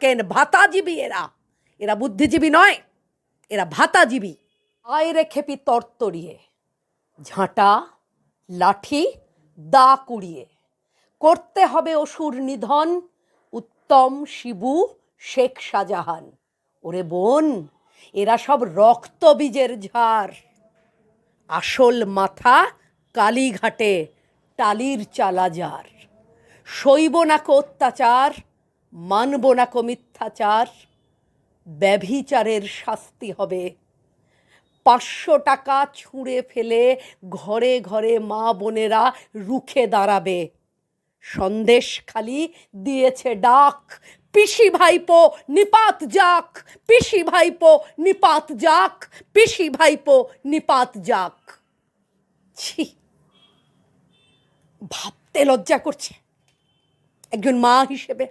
কেন ভাতাজীবী এরা? এরা বুদ্ধিজীবী নয়, এরা ভাতাজীবী। আয় রে খেপি তরতরিয়ে, ঝাঁটা, লাঠি, দা কুড়িয়ে। করতে হবে অসুর নিধন, উত্তম শিবু, শেখ শাহজাহান। ওরে বোন, এরা সব রক্তবীজের ঝাড়। আসল মাথা কালীঘাটে টালির চালাজার শৈব নাকো অত্যাচার মানব নাকো মিথ্যাচার, ব্যভিচারের শাস্তি হবে। পাঁচশো টাকা ছুঁড়ে ফেলে ঘরে ঘরে মা বোনেরা রুখে দাঁড়াবে। সন্দেশ খালি দিয়েছে ডাক, পিসি ভাইপো নিপাত যাক, পিসি ভাইপো নিপাত যাক, পিসি ভাইপো নিপাত যাক। ছি, ভাবতে লজ্জা করছে। একজন মা হিসেবে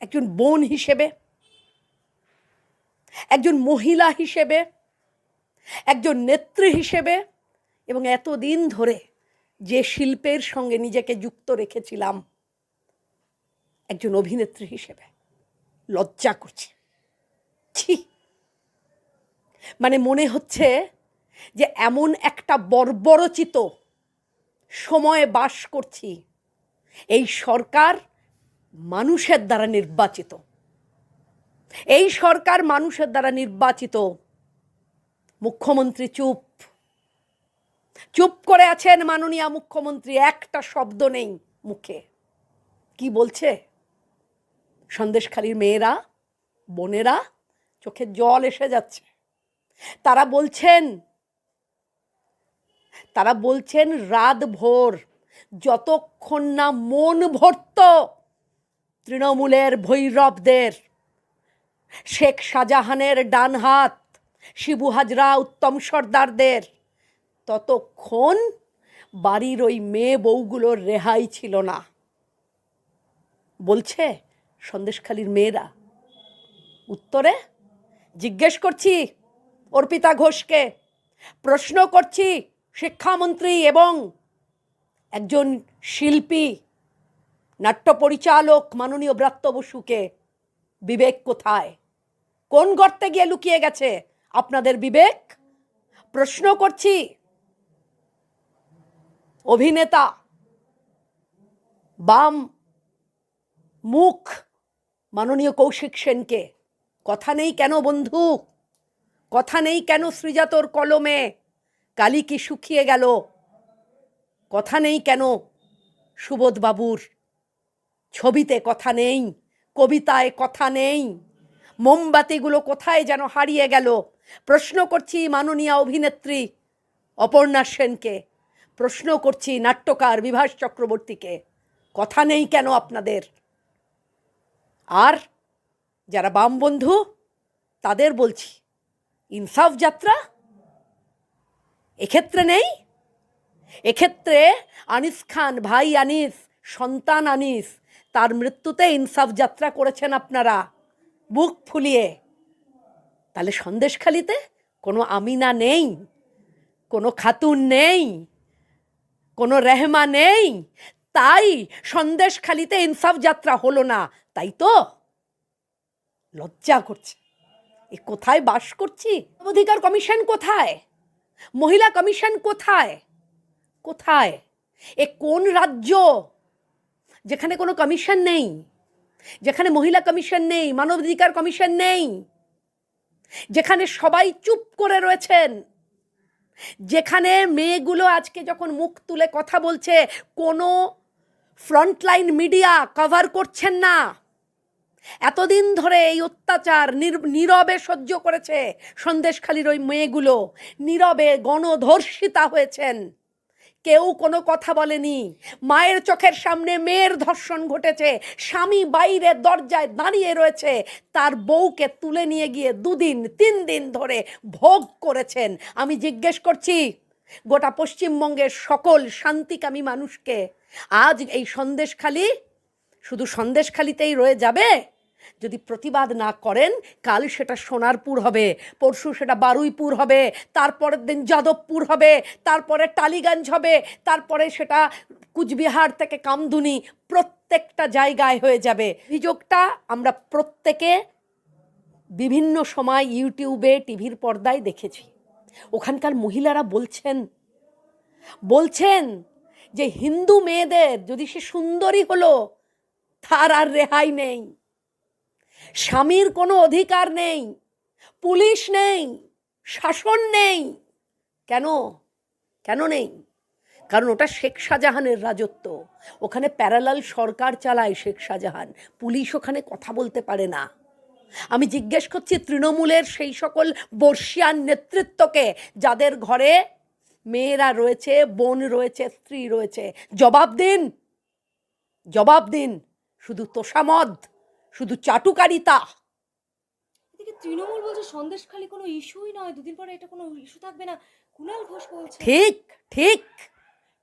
একজন বোন হিসেবে, একজন মহিলা হিসেবে, একজন নেত্রী হিসেবে, এবং এতদিন ধরে যে শিল্পের সঙ্গে নিজেকে যুক্ত রেখেছিলাম, একজন অভিনেত্রী হিসেবে। লজ্জা করছে। ছি। মানে মনে হচ্ছে যে এমন একটা বর্বরচিত সময়ে বাস করছি। এই সরকার মানুষের দ্বারা নির্বাচিত। এই সরকার মানুষের দ্বারা নির্বাচিত। মুখ্যমন্ত্রী চুপ। চুপ করে আছেন মাননীয় মুখ্যমন্ত্রী, একটা শব্দ নেই মুখে। কি বলছে? সন্দেশখালীর মেয়েরা, বোনেরা, চোখে জল এসে যাচ্ছে। তারা বলছেন তারা বলছেন, রাত ভোর, যতক্ষণ না মন ভরত তৃণমূলের ভৈরবদের। শেখ শাহজাহানের ডান হাত, শিবু হাজরা উত্তম সর্দারদের। ততক্ষণ বাড়ির ওই মেয়ে বউগুলোর রেহাই ছিল না। বলছে সন্দেশখালীর মেয়েরা। উত্তরে, জিজ্ঞেস করছি অর্পিতা ঘোষকে, প্রশ্ন করছি শিক্ষামন্ত্রী এবং একজন শিল্পী নাট্য পরিচালক মাননীয় ব্রাত্য বসুকে, বিবেক কোথায়? কোন গর্তে গিয়ে লুকিয়ে গেছে? আপনাদের বিবেক? প্রশ্ন করছি, অভিনেতা, বাম মুখ মাননীয় কৌশিক সেনকে, কথা নেই কেন বন্ধু? কথা নেই কেন শ্রীজাতর কলমে? কালি কি শুকিয়ে গেল? কথা নেই কেন সুবোধবাবুর ছবিতে কথা নেই, কবিতায় কথা নেই। মোমবাতিগুলো কোথায় যেন হারিয়ে গেল। প্রশ্ন করছি মাননীয় অভিনেত্রী অপর্ণা সেনকে। প্রশ্ন করছি নাট্যকার বিভাস চক্রবর্তীকে। কথা নেই কেন আপনাদের? আর যারা বাম বন্ধু, তাদের বলছি, ইনসাফ যাত্রা? এক্ষেত্রে নেই? এক্ষেত্রে আনিস খান, ভাই আনিস, সন্তান আনিস তার মৃত্যুতে ইনসাফ যাত্রা করেছেন আপনারা। বুক ফুলিয়ে। তাহলে সন্দেশখালিতে কোনো আমিনা নেই, কোনো খাতুন নেই, কোনো রেহমা নেই। তাই সন্দেশখালিতে ইনসাফ যাত্রা হলো না, তাই তো? লজ্জা করছে। এ কোথায় বাস করছি? অধিকার কমিশন কোথায়? মহিলা কমিশন কোথায়? কোথায়? এ কোন রাজ্য? যেখানে কোনো কমিশন নেই, যেখানে মহিলা কমিশন নেই, মানবাধিকার কমিশন নেই, যেখানে সবাই চুপ করে রয়েছেন, যেখানে মেয়েগুলো আজকে যখন মুখ তুলে কথা বলছে, কোনো ফ্রন্টলাইন মিডিয়া কভার করছেন না। এতদিন ধরে এই অত্যাচার নির- নীরবে সহ্য করেছে সন্দেশখালির ওই মেয়েগুলো, নীরবে গণধর্ষিতা হয়েছেন। কেউ কোনো কথা বলেনি। মায়ের চোখের সামনে মেয়ের ধর্ষণ ঘটেছে। স্বামী বাইরে দরজায় দাঁড়িয়ে রয়েছে। তার বউকে তুলে নিয়ে গিয়ে দুদিন, তিন দিন ধরে ভোগ করেছেন। আমি জিজ্ঞেস করছি, গোটা পশ্চিমবঙ্গের সকল শান্তিকামী মানুষকে আজ এই সন্দেশখালি শুধু সন্দেশখালিতেই রয়ে যাবে? যদি প্রতিবাদ না করেন, কাল সেটা সোনারপুর হবে, পরশু সেটা বারুইপুর হবে, তারপরের দিন যাদবপুর হবে, তারপরে টালিগঞ্জ হবে, তারপরে সেটা কুচবিহার থেকে কামদুনি প্রত্যেকটা জায়গায় হয়ে যাবে। অভিযোগটা আমরা প্রত্যেকে বিভিন্ন সময় ইউটিউবে, টিভির পর্দায় দেখেছি। ওখানকার মহিলারা বলছেন বলছেন যে হিন্দু মেয়েদের যদি সে সুন্দরী হলো, তার আর রেহাই নেই। স্বামীর কোনো অধিকার নেই, পুলিশ নেই, শাসন নেই। কেন? কেন নেই? কারণ ওটা শেখ শাহজাহানের রাজত্ব। ওখানে প্যারালাল সরকার চালায় শেখ শাহজাহান। পুলিশ ওখানে কথা বলতে পারে না। আমি জিজ্ঞেস করছি তৃণমূলের সেই সকল বর্ষিয়ান নেতৃত্বকে, যাদের ঘরে মেয়েরা রয়েছে, বোন রয়েছে, স্ত্রী রয়েছে। জবাব দিন। জবাব দিন। শুধু তোষামদ। শুধু চাটুকারিতা। এদিকে তৃণমূল বলছে সন্দেশখালি কোনো ইস্যুই নয় দুদিন পরে এটা কোনো ইস্যু থাকবে না। কুণাল ঘোষ বলছে ঠিক ঠিক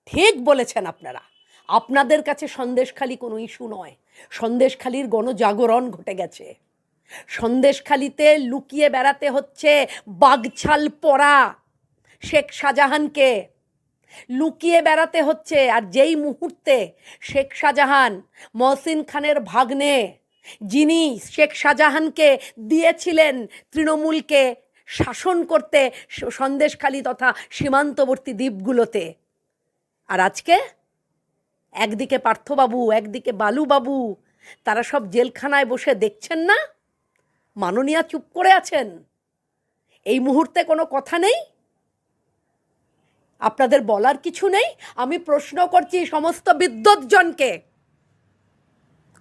ঠিক বলেছেন আপনারা। আপনাদের কাছে সন্দেশখালি কোনো ইস্যু নয়। সন্দেশখালির গণজাগরণ ঘটে গেছে। সন্দেশখালিতে লুকিয়ে বেড়াতে হচ্ছে বাগছাল পরা শেখ শাহজাহানকে। লুকিয়ে বেড়াতে হচ্ছে আর যেই মুহূর্তে শেখ শাহজাহান মহসিন খানের ভাগ্নে যিনি শেখ শাহজাহানকে দিয়েছিলেন তৃণমূলকে শাসন করতে সন্দেশখালী তথা সীমান্তবর্তী দ্বীপগুলোতে। আর আজকে একদিকে পার্থবাবু, একদিকে বালুবাবু, তারা সব জেলখানায় বসে দেখছেন না? মাননীয়া চুপ করে আছেন? এই মুহূর্তে কোনো কথা নেই? আপনাদের বলার কিছু নেই? আমি প্রশ্ন করছি সমস্ত বিদ্যুৎজনকে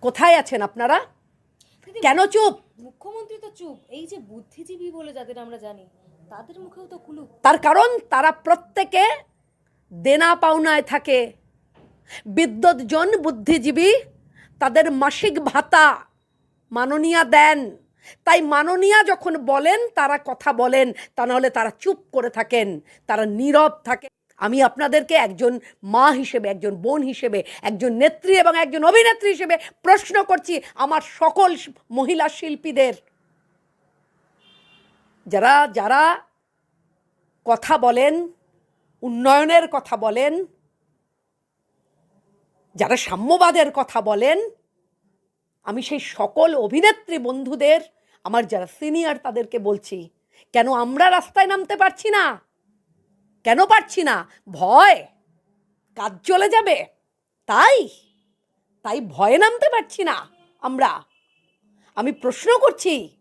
কোথায় আছেন আপনারা? কেন চুপ? মুখ্যমন্ত্রী তো চুপ। এই যে বুদ্ধিজীবী বলে যাদের আমরা জানি তাদের মুখেও তো কুলুপ। তার কারণ তারা প্রত্যেকে দেনা পাওনায় থাকে। বিদ্যুৎজন বুদ্ধিজীবী তাদের মাসিক ভাতা মাননীয়া দেন। তাই মাননীয়া যখন বলেন তারা কথা বলেন তা নাহলে তারা চুপ করে থাকেন তারা নীরব থাকে আমি আপনাদেরকে একজন মা হিসেবে, একজন বোন হিসেবে, একজন নেত্রী এবং একজন অভিনেত্রী হিসেবে প্রশ্ন করছি আমার সকল মহিলা শিল্পীদের। যারা যারা কথা বলেন, উন্নয়নের কথা বলেন, যারা সাম্যবাদের কথা বলেন, আমি সেই সকল অভিনেত্রী বন্ধুদের, আমার যারা সিনিয়র তাদেরকে বলছি, কেন আমরা রাস্তায় নামতে পারছি না? কেন পারছি না? ভয়। কাজ চলে যাবে। তাই? তাই ভয়ে নামতে পারছি না আমরা। আমি প্রশ্ন করছি।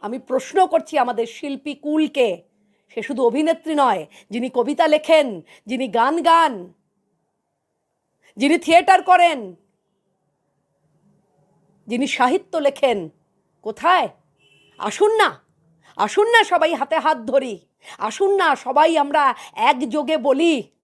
আমি প্রশ্ন করছি আমাদের শিল্পী কুলকে। সে শুধু অভিনেত্রী নয়, যিনি কবিতা লেখেন, যিনি গান গান, যিনি থিয়েটার করেন, যিনি সাহিত্য লেখেন। কোথায়? আসুন না। আসুন না সবাই হাতে হাত ধরি। আসুন না সবাই আমরা একযোগে বলি।